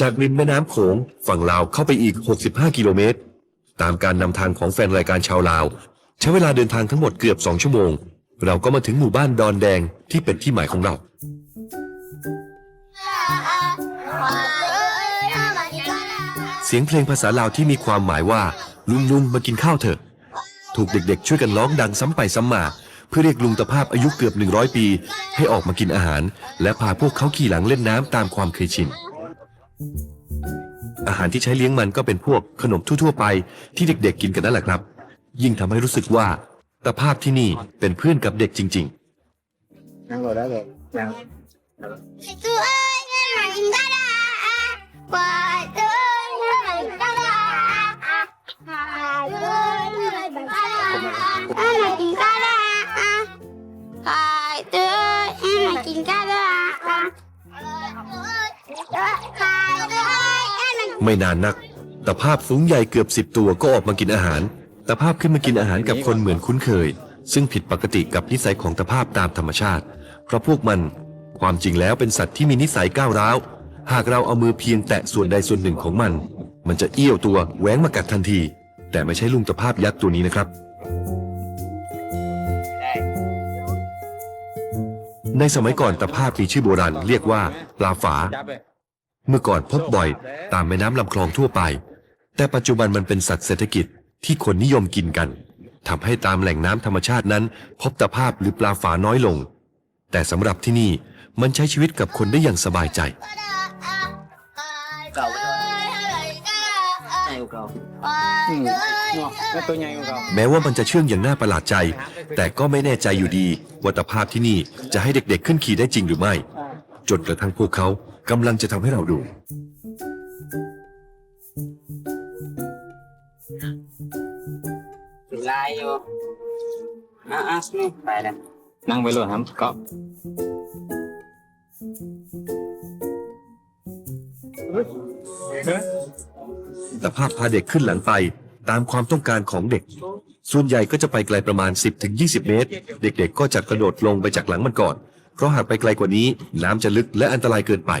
จากริมแม่น้ำโขงฝั่งลาวเข้าไปอีก 65 กิโลเมตร ตามการนำทางของแฟนรายการชาวลาว ใช้เวลาเดินทางทั้งหมดเกือบ 2 ชั่วโมง เราก็มาถึงหมู่บ้านดอนแดงที่เป็นที่หมายของเรา เสียงเพลงภาษาลาวที่มีความหมายว่า ลุงลุงมากินข้าวเถอะ ถูกเด็กๆ ช่วยกันร้องดังซ้ำไปซ้ำมา เพื่อเรียกลุงตะภาพอายุเกือบ 100 ปี ให้ออกมากินอาหาร และพาพวกเขาขี่หลังเล่นน้ำตามความเคยชิน อาหารที่ใช้เลี้ยงมันก็เป็นพวกขนมทั่ว ๆ ไปที่เด็ก ๆ กินกันนั่นแหละครับ ยิ่งทำให้รู้สึกว่าตะภาพที่นี่เป็นเพื่อนกับเด็กจริงๆนั่งรถได้เลยยัง Itu aja makin gada. Waktu makin gada. Makin gada. Waktu makin gada. ไม่นานนักตะภาพฝูงใหญ่เกือบสิบตัวก็ออกมากินอาหารตะภาพขึ้นมากินอาหารกับคนเหมือนคุ้นเคย ซึ่งผิดปกติกับนิสัยของตะภาพตามธรรมชาติ เพราะพวกมันความจริงแล้วเป็นสัตว์ที่มีนิสัยก้าวร้าว หากเราเอามือเพียงแตะส่วนใดส่วนหนึ่งของมัน มันจะเอี้ยวตัวแหวงมากัดทันที แต่ไม่ใช่ลุงตะภาพยักษ์ตัวนี้นะครับ ในสมัยก่อนตะภาพมีชื่อโบราณเรียกว่าปลาฝา เมื่อก่อนพบบ่อยตามแม่น้ำลำคลองทั่วไป แต่ปัจจุบันมันเป็นสัตว์เศรษฐกิจที่คนนิยมกินกันทำให้ตามแหล่งน้ำธรรมชาตินั้น พบตะภาพหรือปลาฝาน้อยลง แต่สำหรับที่นี่มันใช้ชีวิตกับคนได้อย่างสบายใจใหญ่กว่าเก่าอืมเนาะแล้วตัวใหญ่กว่าเก่าแม้ว่ามันจะเชื่องอย่างน่าประหลาดใจ แต่ก็ไม่แน่ใจอยู่ดีว่าตะภาพที่นี่จะให้เด็กๆขึ้นขี่ได้จริงหรือไม่ จนกระทั่งพวกเขากำลังจะทำให้เราดูลายอยู่อะอะนี่ไปแล้วนั่งไปเลยครับก็ตะภาพพาเด็กขึ้นหลังไปตามความต้องการของเด็ก ส่วนใหญ่ก็จะไปไกลประมาณ 10-20 เมตร เด็กๆ ก็จะกระโดดลงไปจากหลังมันก่อน เพราะหากไปไกลกว่านี้น้ำจะลึกและอันตรายเกินไป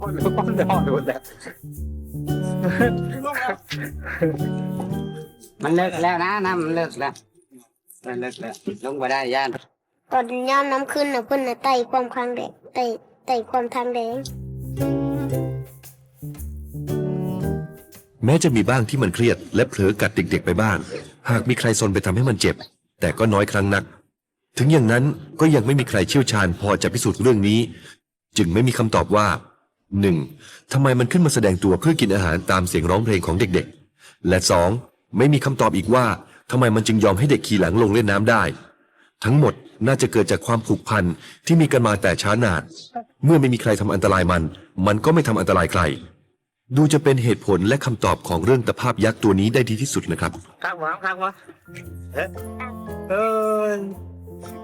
ป้อนป้อนดอดูแล้วมันเลิกแล้วนะน้ำมันเลิกแล้วมันเลิกแล้วลงไปได้ย่านตอนย่ามน้ำขึ้นนะเพิ่นน่ะไต่ความคางแดงไต่ไต่ความทางแดงแม้จะมีบ้างที่มันเครียดและเผลอกัดเด็กๆไปบ้าง หากมีใครซนไปทำให้มันเจ็บ แต่ก็น้อยครั้งนัก ถึงอย่างนั้นก็ยังไม่มีใครเชี่ยวชาญพอจะพิสูจน์เรื่องนี้ จึงไม่มีคำตอบว่า 1. ทำไมมันขึ้นมาแสดงตัวเพื่อกินอาหารตามเสียงร้องเพลงของเด็กๆ และ 2. ไม่มีคำตอบอีกว่าทำไมมันจึงยอมให้เด็กขี่หลังลงเล่นน้ำได้ ทั้งหมดน่าจะเกิดจากความผูกพันที่มีกันมาแต่ช้านานเมื่อไม่มีใครทำอันตรายมัน มันก็ไม่ทำอันตรายใคร ดูจะเป็นเหตุผลและคำตอบของเรื่องตะภาพยักษ์ตัวนี้ได้ดีที่สุดนะครับ ข้างวะข้างวะเอ๊ะเออ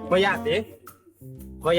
ไม่ยากดิ